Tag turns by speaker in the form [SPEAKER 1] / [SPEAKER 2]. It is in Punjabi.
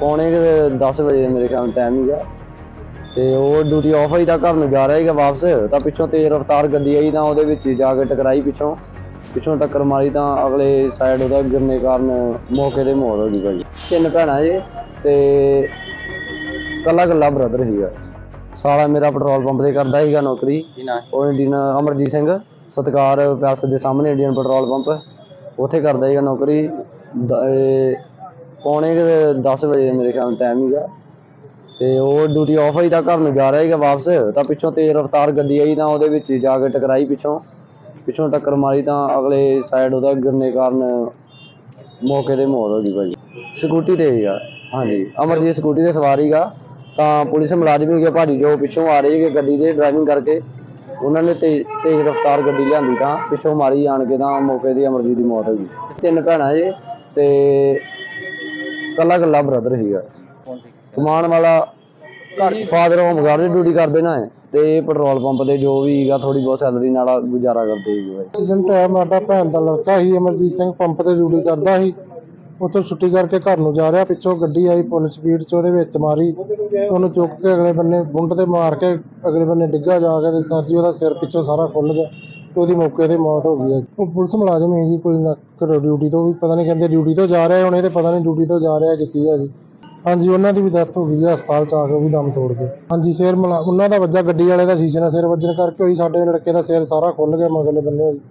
[SPEAKER 1] ਪੌਣੇ 10 ਵਜੇ ਮੇਰੇ ਖਿਆਲ ਟਾਈਮ ਸੀਗਾ। ਤੇ ਉਹ ਡਿਊਟੀ ਆਫ ਹੋਈ ਤਾਂ ਘਰ ਨੂੰ ਜਾ ਰਿਹਾ ਸੀਗਾ ਵਾਪਸ ਤਾਂ ਪਿੱਛੋਂ ਤੇਜ਼ ਰਫ਼ਤਾਰ ਗੱਡੀ ਆਈ ਤਾਂ ਉਹਦੇ ਵਿੱਚ ਹੀ ਜਾ ਕੇ ਟਕਰਾਈ ਪਿੱਛੋਂ। ਪਿੱਛੋਂ ਟੱਕਰ ਮਾਰੀ ਤਾਂ ਅਗਲੇ ਸਾਈਡ ਉਹਦਾ ਗਿਰਨੇ ਕਾਰਨ ਮੌਕੇ ਤੇ ਮੌਤ ਹੋ ਗਈ ਭਾਜੀ। ਤਿੰਨ ਭੈਣਾਂ ਜੇ ਤੇ ਕੱਲਾ ਕੱਲਾ ਬ੍ਰਦਰ ਸੀਗਾ। ਸਾਲਾ ਮੇਰਾ ਪੈਟਰੋਲ ਪੰਪ ਤੇ ਕਰਦਾ ਸੀਗਾ ਨੌਕਰੀ। ਉਹ ਇੰਡੀਅਨ ਅਮਰਜੀਤ ਸਿੰਘ ਸਤਕਾਰ ਪੈਲਸ ਦੇ ਸਾਹਮਣੇ ਇੰਡੀਅਨ ਪੈਟਰੋਲ ਪੰਪ ਉੱਥੇ ਕਰਦਾ ਸੀਗਾ ਨੌਕਰੀ। ਪੌਣੇ 10 ਵਜੇ ਮੇਰੇ ਖਿਆਲ ਟਾਈਮ ਸੀਗਾ। ਤੇ ਉਹ ਡਿਊਟੀ ਆਫ ਹੋਈ ਤਾਂ ਘਰ ਨੂੰ ਜਾ ਰਿਹਾ ਸੀਗਾ ਵਾਪਸ, ਤਾਂ ਪਿੱਛੋਂ ਤੇਜ਼ ਰਫ਼ਤਾਰ ਗੱਡੀ ਆਈ ਤਾਂ ਉਹਦੇ ਵਿੱਚ ਜਾ ਕੇ ਟਕਰਾਈ ਪਿੱਛੋਂ। ਪਿੱਛੋਂ ਟੱਕਰ ਮਾਰੀ ਤਾਂ ਅਗਲੇ ਸਾਈਡ ਉਹਦਾ ਗਿਰਨੇ ਕਾਰਨ ਮੌਕੇ ਤੇ ਮੌਤ ਹੋ ਗਈ ਭਾਜੀ। ਸਕੂਟੀ ਤੇ ਸੀਗਾ, ਹਾਂਜੀ। ਅਮਰਜੀਤ ਸਕੂਟੀ ਤੇ ਸਵਾਰ ਸੀਗਾ, ਤਾਂ ਪੁਲਿਸ ਮੁਲਾਜ਼ਮ ਹੀ ਸੀਗੇ ਭਾਜੀ ਜੋ ਪਿੱਛੋਂ ਆ ਰਹੇ ਸੀਗੇ ਗੱਡੀ ਦੇ ਡਰਾਈਵਿੰਗ ਕਰਕੇ। ਉਹਨਾਂ ਨੇ ਤੇਜ਼ ਰਫ਼ਤਾਰ ਗੱਡੀ ਲਿਆਂਦੀ ਤਾਂ ਪਿੱਛੋਂ ਮਾਰੀ ਆਣ ਕੇ ਤਾਂ ਮੌਕੇ ਤੇ ਅਮਰਜੀਤ ਦੀ ਮੌਤ ਹੋ ਗਈ। ਤਿੰਨ ਭੈਣਾਂ ਜੇ ਤੇ ਕੱਲਾ ਕੱਲਾ ਬ੍ਰਦਰ ਸੀਗਾ।
[SPEAKER 2] ਕੌਣ ਸੀ?
[SPEAKER 1] ਕਮਾਉਣ ਵਾਲਾ ਘਰ ਫਾਦਰ ਹੋਮ ਗਾਰਡ ਦੀ ਡਿਊਟੀ ਕਰਦੇ ਨਾ ਇਹ, ਤੇ ਪੈਟਰੋਲ ਪੰਪ ਤੇ ਜੋ ਵੀ ਹੈਗਾ ਥੋੜੀ ਬਹੁਤ ਸੈਲਰੀ ਨਾਲ ਗੁਜ਼ਾਰਾ ਕਰਦੇ ਸੀਗੇ
[SPEAKER 3] ਐਕਸੀਡੈਂਟ ਹੋਇਆ ਸਾਡਾ ਭੈਣ ਦਾ ਲੜਕਾ ਸੀ ਅਮਰਜੀਤ ਸਿੰਘ ਪੰਪ ਤੇ ਡਿਊਟੀ ਕਰਦਾ ਸੀ। ਉੱਥੋਂ ਛੁੱਟੀ ਕਰਕੇ ਘਰ ਨੂੰ ਜਾ ਰਿਹਾ ਪਿੱਛੋਂ ਗੱਡੀ ਆਈ ਫੁੱਲ ਸਪੀਡ 'ਚ ਉਹਦੇ ਵਿੱਚ ਮਾਰੀ। ਉਹਨੂੰ ਚੁੱਕ ਕੇ ਅਗਲੇ ਬੰਨੇ ਬੁੰਡ ਤੇ ਮਾਰ ਕੇ ਅਗਲੇ ਬੰਨੇ ਡਿੱਗਾ ਜਾ ਕੇ ਤੇ ਸਰ ਜੀ ਉਹਦਾ ਸਿਰ ਪਿੱਛੋਂ ਸਾਰਾ ਖੁੱਲ ਗਿਆ। ਤੇ ਉਹਦੀ ਮੌਕੇ ਤੇ ਮੌਤ ਹੋ ਗਈ ਹੈ। ਉਹ ਪੁਲਿਸ ਮੁਲਾਜ਼ਮ ਹੈ ਜੀ ਕੋਈ ਨਾ ਘਰੋਂ ਡਿਊਟੀ ਤੋਂ ਵੀ ਪਤਾ ਨਹੀਂ ਕਹਿੰਦੇ ਡਿਊਟੀ ਤੋਂ ਜਾ ਰਿਹਾ ਹੁਣ ਇਹ ਤੇ ਪਤਾ ਨਹੀਂ ਡਿਊਟੀ ਤੋਂ ਜਾ ਰਿਹਾ ਜੀ ਕੀ ਹੈ ਜੀ। ਹਾਂਜੀ, ਉਹਨਾਂ ਦੀ ਵੀ ਡੈਥ ਹੋ ਗਈ ਜੀ, ਹਸਪਤਾਲ ਚ ਆ ਕੇ ਉਹ ਵੀ ਦਮ ਤੋੜ ਗਏ। ਹਾਂਜੀ, ਸਿਰ ਮੁਲਾ, ਉਹਨਾਂ ਦਾ ਵੱਜਾ, ਗੱਡੀ ਵਾਲੇ ਦਾ ਸ਼ੀਸ਼ੇ ਨਾਲ ਸਿਰ ਵੱਜਣ ਕਰਕੇ ਹੋਈ ਸਾਡੇ ਲੜਕੇ ਦਾ ਸਿਰ ਸਾਰਾ ਖੁੱਲ ਗਿਆ ਮਗਲੇ ਬੰਨੇ ਜੀ